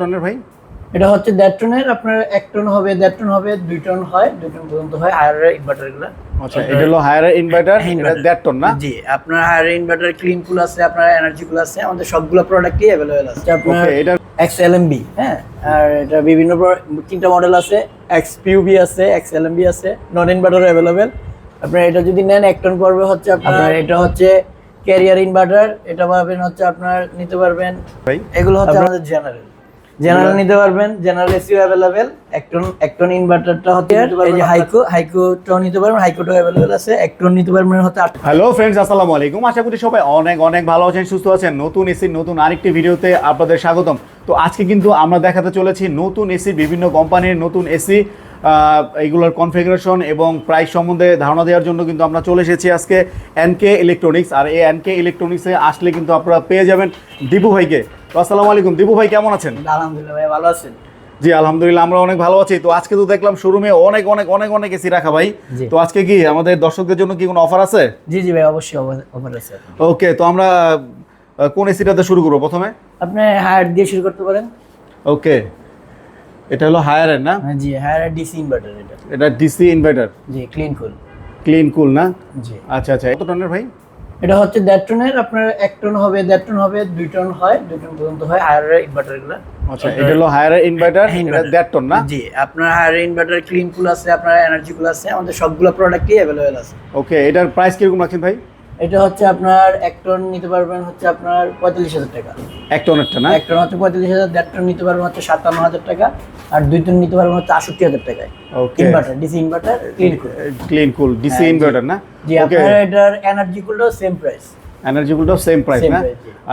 টনের ভাই? এটা হচ্ছে দেড় টনের আপনার এক টন হবে দেড় টন হবে দুই টন হয় দুই টন পর্যন্ত হয় হায়ার ইনভার্টারগুলো আচ্ছা এটা হলো হায়ার ইনভার্টার দেড় টন না? জি আপনার হায়ার ইনভার্টার ক্লিন কুল আছে আপনার এনার্জি কুল আছে আমাদের সবগুলো প্রোডাক্টই অ্যাভেলেবেল আছে। আপনার এটা এক্সএলএমবি হ্যাঁ? আর এটা বিভিন্ন তিনটা মডেল আছে এক্সপিউবি আছে এক্সএলএমবি আছে নন ইনভার্টার অ্যাভেলেবেল আপনার এটা যদি নেন এক টন পড়বে হচ্ছে আপনার এটা হচ্ছে ক্যারিয়ার ইনভার্টার এটা পাবেন হচ্ছে আপনার নিতে পারবেন। ভাই? এগুলো হচ্ছে আমাদের জেনারেল জেনারেল নিতে পারবেন জেনারেল এসিও অ্যাভেলেবেল একটন একটন ইনভার্টারটা হচ্ছে এই যে হাইকো হাইকোটাও নিতে পারবেন হাইকোটাও অ্যাভেলেবেল আছে একটন নিতে পারবেন হচ্ছে আট হ্যালো ফ্রেন্ডস আসসালামু আলাইকুম। আশা করি সবাই অনেক অনেক ভালো আছেন সুস্থ আছেন। নতুন এসির নতুন আরেকটি ভিডিওতে আপনাদের স্বাগতম। তো আজকে কিন্তু আমরা দেখাতে চলেছি নতুন এসি বিভিন্ন কোম্পানির নতুন এসি এইগুলোর কনফিগারেশন এবং প্রাইস সম্বন্ধে ধারণা দেওয়ার জন্য কিন্তু আমরা চলে এসেছি আজকে এনকে ইলেকট্রনিক্স আর এই এনকে ইলেকট্রনিক্সে আসলে কিন্তু আপনারা পেয়ে যাবেন দীপু ভাইকে। আসসালামু আলাইকুম। দীপু ভাই কেমন আছেন? আলহামদুলিল্লাহ ভাই ভালো আছেন? জি আলহামদুলিল্লাহ আমরা অনেক ভালো আছি। তো আজকে তো দেখলাম শোরুমে অনেক অনেক অনেক অনেক এসি রাখা ভাই। তো আজকে কি আমাদের দর্শকদের জন্য কি কোনো অফার আছে? জি জি ভাই অবশ্যই অফার আছে। ওকে তো আমরা কোন এসিটাতে শুরু করব প্রথমে? আপনি হায়ার দিয়ে শুরু করতে পারেন। ওকে এটা হলো হায়ার না? হ্যাঁ, জি হায়ার ডিসি ইনভার্টার এটা। এটা ডিসি ইনভার্টার জি ক্লিন কুল ক্লিন কুল না? জি। আচ্ছা আচ্ছা কত টনের ভাই? এটা হচ্ছে দেড় টনের আপনার এক টন হবে দেড় টন হবে দুই টন হয় দুই টন পর্যন্ত হয় হায়ার ইনভার্টারগুলো আচ্ছা এটা হলো হায়ার ইনভার্টার দেড় টন না? জি আপনার হায়ার ইনভার্টার ক্লিন কুল আছে আপনার এনার্জি কুল আছে আমাদের সবগুলো প্রোডাক্টই অ্যাভেলেবেল আছে। ওকে এটার প্রাইস কীরকম রাখেন ভাই? এটা হচ্ছে আপনার এক টন নিতে পারবেন হচ্ছে আপনার পঁয়তাল্লিশ হাজার টাকা। এক টনেরটা না? এক টন হচ্ছে পঁয়তাল্লিশ হাজার দেড় টন নিতে পারবেন হচ্ছে সাতান্ন হাজার টাকা আর দুই টন নিতে পারবেন হচ্ছে আষট্টি হাজার টাকায়। Inverter DC inverter clean cool clean cool DC inverter না? জি আপনার এটার এনার্জি কুলটাও সেম প্রাইস এনার্জি কুলটাও সেম প্রাইস না?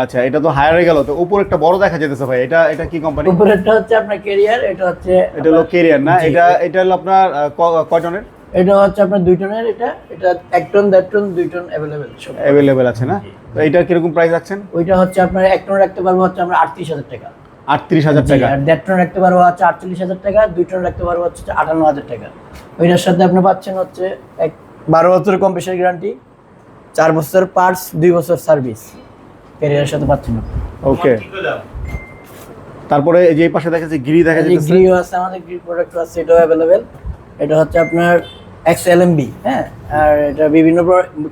আচ্ছা এটা তো হায়ারে গেল তো উপর একটা বড় দেখা যেতেছে ভাই এটা এটা কি কোম্পানি উপরেরটা হচ্ছে আপনার ক্যারিয়ার এটা হচ্ছে এটা হলো কেরিয়ার না? এটা এটা হলো আপনার কয় টনের? এটা হচ্ছে আপনার দুই টনের এটা এটা এক টন দেড় টন দুই টন অ্যাভেলেবেল সব অ্যাভেলেবেল আছে না? তো এটার কীরকম প্রাইস রাখছেন? ওইটা হচ্ছে আপনার এক টন রাখতে পারব হচ্ছে আমরা আটত্রিশ হাজার টাকা। আটত্রিশ হাজার টাকা। আর দেড় টন রাখতে পারব হচ্ছে আটচল্লিশ হাজার টাকা দুই টন রাখতে পারব হচ্ছে আটান্ন হাজার টাকা। ওইটার সাথে আপনি পাচ্ছেন হচ্ছে এক বারো বছরের কম্পিউটার গ্যারান্টি চার বছর পার্টস দুই বছর সার্ভিস ক্যারিয়ারের সাথে পাচ্ছেন ওকে তারপরে এই যে পাশে দেখা যাচ্ছে গিরি দেখা যাচ্ছে। গ্রিও আছে আমাদের গ্রি প্রোডাক্ট আছে এটাও অ্যাভেলেবেল এটা হচ্ছে আপনার এক্স এলএমবি হ্যাঁ? আর এটা বিভিন্ন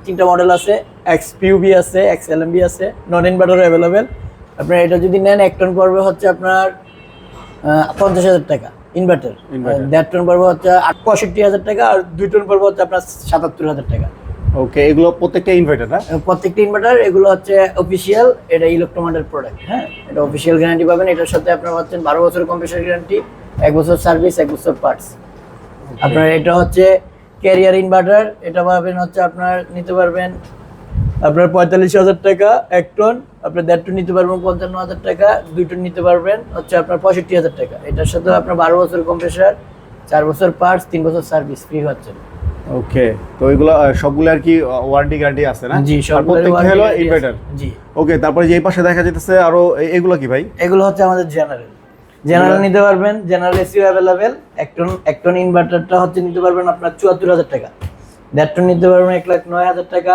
তিনটা মডেল আছে এক্স পিউবি আছে এক্স এলএমবি আছে নন ইনভার্টার অ্যাভেলেবেল আপনার এটা যদি নেন এক টন পড়বে হচ্ছে আপনার পঞ্চাশ হাজার টাকা ইনভার্টার। দেড় টন পড়বে হচ্ছে পঁয়ষট্টি হাজার টাকা আর দুই টন পড়বে হচ্ছে আপনার সাতাত্তর হাজার টাকা। ওকে এগুলো প্রত্যেকটা ইনভার্টার না? প্রত্যেকটা ইনভার্টার এগুলো হচ্ছে অফিসিয়াল এটা ইলেকট্রোমান্ডের প্রোডাক্ট হ্যাঁ? এটা অফিসিয়াল গ্যারান্টি পাবেন এটার সাথে আপনার পাচ্ছেন বারো বছরের কম্পিউটার গ্যারান্টি এক বছর সার্ভিস এক বছর পার্টস আপনার এটা হচ্ছে ক্যারিয়ার ইনভার্টার এটা পাবেন হচ্ছে আপনার নিতে পারবেন আপনার পঁয়তাল্লিশ হাজার টাকা এক টন আপনার দেড় টন নিতে পারবেন পঞ্চান্ন হাজার টাকা দুই টন নিতে পারবেন হচ্ছে আপনার পঁয়ষট্টি হাজার টাকা। এটার সাথে আপনার বারো বছরের কম্প্রেসার চার বছর পার্টস তিন বছর সার্ভিস ফ্রি হচ্ছে। ওকে তো এগুলো সবগুলো আর কি ওয়ারেন্টি গ্যারান্টি আছে না? জি প্রত্যেকটা হলো ইনভার্টার জি। ওকে তারপরে যে এই পাশে দেখা যেতেছে আরও এগুলো কি ভাই? এগুলো হচ্ছে আমাদের জেনারেল জেনারেল নিতে পারবেন জেনারেল এসিও অ্যাভেলেবেল এক টন এক টন ইনভার্টারটা হচ্ছে নিতে পারবেন আপনার চুয়াত্তর হাজার টাকা। দেড় টন নিতে পারবেন এক লাখ নয় হাজার টাকা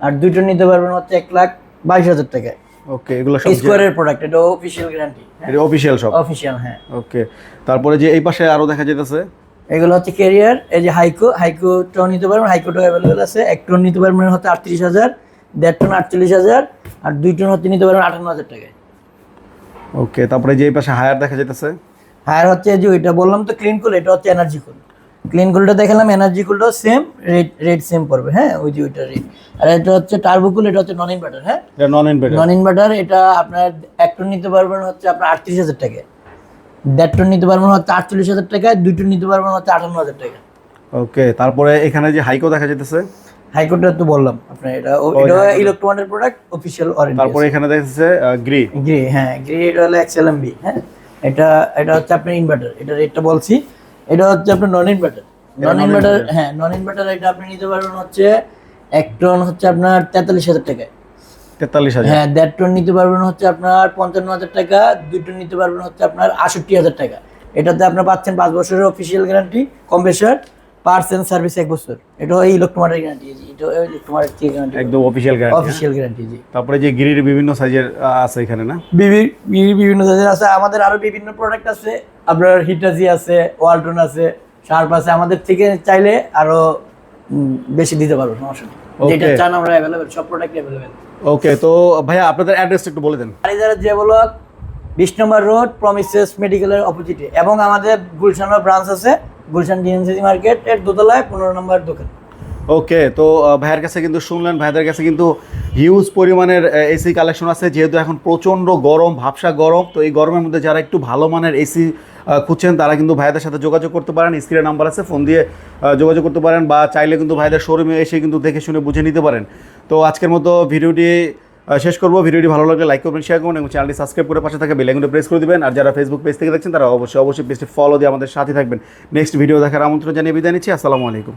আর দুই টন নিতে পারবেন হচ্ছে এক লাখ বাইশ হাজার টাকা ওকে এগুলো সব স্কোয়ারের প্রোডাক্ট এটা অফিশিয়াল গ্যারান্টি এটা অফিসিয়াল সব? অফিসিয়াল হ্যাঁ। ওকে তারপরে যে এই পাশে আরও দেখা যেতেছে এগুলো হচ্ছে ক্যারিয়ার এই যে হাইকো হাইকোটাও নিতে পারবেন হাইকোটাও অ্যাভেলেবেল আছে এক টন নিতে পারবেন হচ্ছে আটত্রিশ হাজার দেড় টন আটচল্লিশ হাজার আর দুই টন হচ্ছে নিতে পারবেন আটান্ন হাজার টাকায়। ওকে তারপরে যে পাশে হায়ার দেখা যেতেছে হায়ার হচ্ছে যে ওইটা বললাম তো ক্লিন কুল এটা হচ্ছে এনার্জি কুল ক্লিন কুলটা দেখালাম এনার্জি কুলটাও সেম রেট রেড সেম পড়বে হ্যাঁ? ওই যে ওইটা রেট আর এটা হচ্ছে টার্বো কুল এটা হচ্ছে নন ইনভার্টার হ্যাঁ? এটা নন ইনভার্টার নন ইনভার্টার এটা আপনার এক টন নিতে পারবেন হচ্ছে আপনার আটত্রিশ হাজার টাকা দেড় টন নিতে পারবেন হচ্ছে আটচল্লিশ হাজার টাকা দুই টন নিতে পারবেন হচ্ছে আটান্ন হাজার টাকা ওকে তারপরে এখানে যে হাইকো দেখা যেতেছে হাইকোর্টটা তো বললাম আপনার এটা এটা ইলেকট্রনের প্রোডাক্ট অফিসিয়াল ওয়ারেন্টি তারপরে এখানে দেখা যাচ্ছে গ্রি গ্রি হ্যাঁ গ্রি এটা হলো এক্সএলএমবি হ্যাঁ? এটা এটা হচ্ছে আপনার ইনভার্টার এটা রেটটা বলছি। এটা হচ্ছে আপনার নন ইনভার্টার নন ইনভার্টার হ্যাঁ নন ইনভার্টার এটা আপনি নিতে পারবেন হচ্ছে এক টন হচ্ছে আপনার তেতাল্লিশ হাজার টাকায়। তেতাল্লিশ হাজার। হ্যাঁ দেড় টন নিতে পারবেন হচ্ছে আপনার পঞ্চান্ন হাজার টাকা দুই টন নিতে পারবেন হচ্ছে আপনার আষট্টি হাজার টাকা। এটাতে আপনার পাচ্ছেন পাঁচ বছরের official guarantee compressor parts and service এক বছর। এটা ইলেকট্রোমারের গ্যারান্টি জি এটা ইলেকট্রোমারের থেকে গ্যারান্টি একদম অফিসিয়াল গ্যারান্টি অফিসিয়াল গ্যারান্টি জি। তারপরে যে গিরির বিভিন্ন সাইজের আছে এখানে না? বিভি- বিভিন্ন সাইজের আছে। আমাদের আরও বিভিন্ন প্রোডাক্ট আছে। আপনার হিটাজি আছে ওয়ালটন আছে শার্প আছে। আমাদের থেকে চাইলে আরও বেশি দিতে পারব সমস্যা যেটা চান আমরা অ্যাভেলেবেল সব প্রোডাক্ট অ্যাভেলেবেল ওকে তো ভাইয়া আপনাদের অ্যাড্রেসটা একটু বলে দেন। বারিজারের যে ব্লক বিশ নম্বর রোড প্রমিসেস মেডিকেলের অপোজিটে এবং আমাদের গুলশানের ব্রাঞ্চ আছে। গুলশান ডিএনসিসি মার্কেট এর দোতলায় পনেরো নম্বর দোকান। ওকে, তো ভাইয়ের কাছে কিন্তু শুনলেন, ভাইদের কাছে কিন্তু হিউজ পরিমাণের এসি কালেকশন আছে, যেহেতু এখন প্রচণ্ড গরম, ভাবসা গরম, তো এই গরমের মধ্যে যারা একটু ভালো মানের এসি খুঁজছেন, তারা কিন্তু ভাইদের সাথে যোগাযোগ করতে পারেন স্ক্রিনে নাম্বার আছে ফোন দিয়ে যোগাযোগ করতে পারেন, বা চাইলে কিন্তু ভাইদের শোরুমে এসে কিন্তু দেখে শুনে বুঝে নিতে পারেন। তো আজকের মতো ভিডিওটি শেষ করব। ভিডিওটি ভালো লাগলে লাইক করবেন শেয়ার করুন এবং চ্যানেলটি সাবস্ক্রাইব করে পাশে থাকা বেলাইকনটি প্রেস করে দেবেন। আর যারা ফেসবুক পেজ থেকে দেখছেন, তারা অবশ্যই অবশ্যই পেজটি ফলো দিয়ে আমাদের সাথে থাকবেন। নেক্সট ভিডিও দেখার আমন্ত্রণ জানিয়ে বিদায় নিচ্ছি। আসসালামু আলাইকুম।